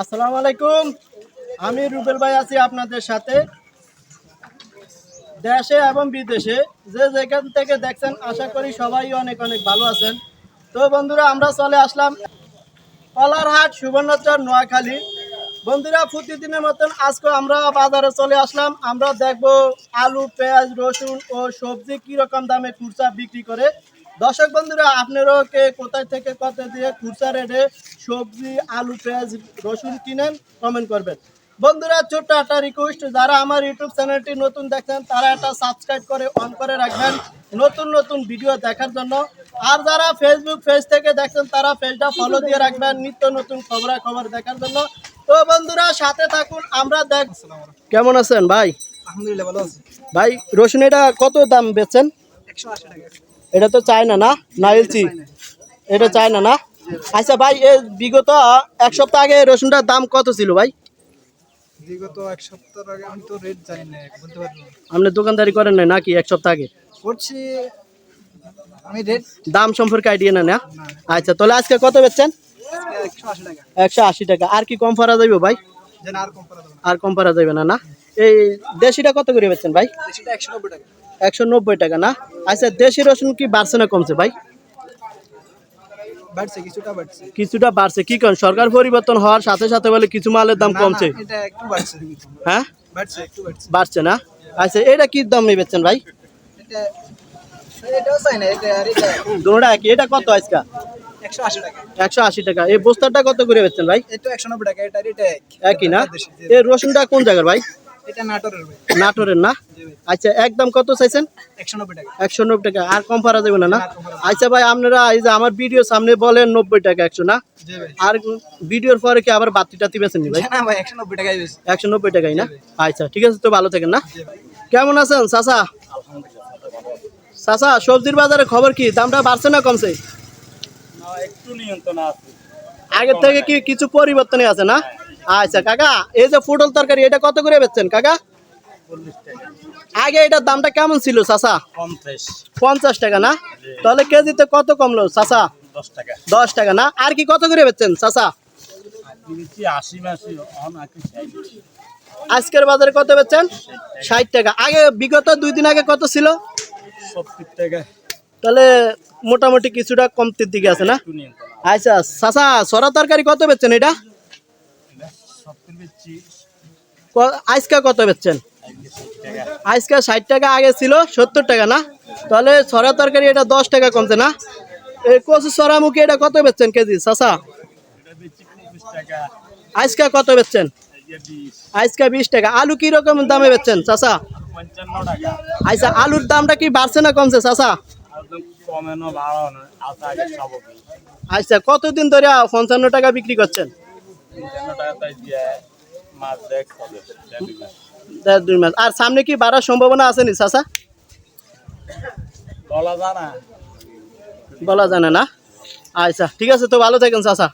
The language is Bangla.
আসসালামু আলাইকুম। আমি রুবেল ভাই আছি আপনাদের সাথে। দেশে এবং বিদেশে যে যেখান থেকে দেখছেন, আশা করি সবাই অনেক অনেক ভালো আছেন। তো বন্ধুরা, আমরা চলে আসলাম কলারহাট সুবর্ণচর নোয়াখালী। বন্ধুরা, প্রতিদিনের মতন আজকে আমরা বাজারে চলে আসলাম। আমরা দেখব আলু, পেঁয়াজ, রসুন ও সবজি কি রকম দামে খুচরা বিক্রি করে। দর্শক বন্ধুরা আপনারাও কে কোথায় থেকে কত দিয়ে খুচরা রেটে সবজি আলু পেঁয়াজ রসুন কিনেন কমেন্ট করবেন। বন্ধুরা ছোট্ট একটা রিকোয়েস্ট যারা আমার ইউটিউব চ্যানেলটি নতুন দেখছেন তারা একটা সাবস্ক্রাইব করে অন করে রাখবেন নতুন নতুন ভিডিও দেখার জন্য। আর যারা ফেসবুক পেজ থেকে দেখছেন তারা পেজটা ফলো দিয়ে রাখবেন নিত্য নতুন খবরাখবর দেখার জন্য। তো বন্ধুরা সাথে থাকুন আমরা দেখ কেমন আছেন ভাই? আলহামদুলিল্লাহ ভালো আছে। ভাই রসুন এটা কত দাম বেচছেন? একশো আশি টাকা। এটা তো চায় না? না এটা চায় না না? আচ্ছা ভাই এ বিগত এক সপ্তাহ আগে রসুনটার দাম কত ছিল ভাই? বিগত এক সপ্তাহ আগে আমি তো রেট জানি না বলতে পারব? আপনি দোকানদারি করেন না নাকি এক সপ্তাহ আগে? করছি আমি রেট দাম সম্পর্কে আইডিয়া না না না। আচ্ছা তাহলে আজকে কত বেচছেন? একশো আশি টাকা। আর কি কম পারা যাবে ভাই? আর কম করা যাবে না। না না? এই দেশিটা কত করে বেচছেন ভাই? সেটা একশো টাকা। একশো নব্বই টাকা না? আচ্ছা দেশি রসুন কি বাড়ছে না কমছে ভাই? বাড়ছে কিছুটা বাড়ছে। কিছুটা বাড়ছে কি কারণ সরকার পরিবর্তন হওয়ার সাথে সাথে বলে কিছু মালের দাম কমছে? হ্যাঁ? বাড়ছে না? আচ্ছা এটা কি দাম বেচছেন ভাই? দুটা একই এটা কত আজকা? একশো আশি টাকা। এই বস্তাটা কত করে বেচছেন ভাই? একশো নব্বই টাকা একই। না? এই রসুনটা কোন জায়গার ভাই? এটা নাটোরের নাটোরের না? আচ্ছা একদম কত চাইছেন? একশো নব্বই টাকা আর কম পারা যাবে না। আচ্ছা ভাই আপনারা এই যে আমার ভিডিও সামনে বলেন নব্বই টাকা একশো না? আর ভিডিওর পরে কি আবার বাতি টাতি বেছেন ভাই? একশো নব্বই টাকাই না? আচ্ছা ঠিক আছে তো ভালো থাকেন না? কেমন আছেন চাচা? চাচা সবজির বাজারে খবর কি? দামটা বাড়ছে না কমছে? একটু আগের থেকে কি কিছু পরিবর্তনে আছে না? আচ্ছা কাকা এই যে পটল তরকারি এটা কত করে বেচছেন কাকা? আগে এটার দামটা কেমন ছিল চাচা? পঞ্চাশ। টাকা না? তাহলে কেজিতে কত কমলো চাচা? দশ টাকা। না? আর কি কত করে বেচছেন ষাট। আজকের বাজারে কত বেচছেন? ষাট টাকা। আগে বিগত দুই দিন আগে কত ছিল? সত্তর টাকা। তাহলে মোটামুটি কিছুটা কমতির দিকে আছে না? আচ্ছা চাচা সরা তরকারি কত বেচছেন এটা? আজকে কত বেচছেন? আজকে ষাট টাকা, আগে ছিল সত্তর টাকা, না? তাহলে সরা তরকারি এটা দশ টাকা কমছে, না? এই কচু সরামুখী এটা কত বেচছেন কেজি টাকা আজকে কত বেচছেন? আজকে বিশ টাকা। আলু কি রকম দামে বেচছেন পঞ্চান্ন আচ্ছা আলুর দামটা কি বাড়ছে না কমছে স্বাভাবিক আচ্ছা কতদিন ধরে পঞ্চান্ন টাকা বিক্রি করছেন? দেড় দুই মাস। আর সামনে কি বাড়ার সম্ভাবনা আছে নি চাচা? বলা জানা বলা জানে না? আচ্ছা ঠিক আছে তো ভালো থাকেন চাচা।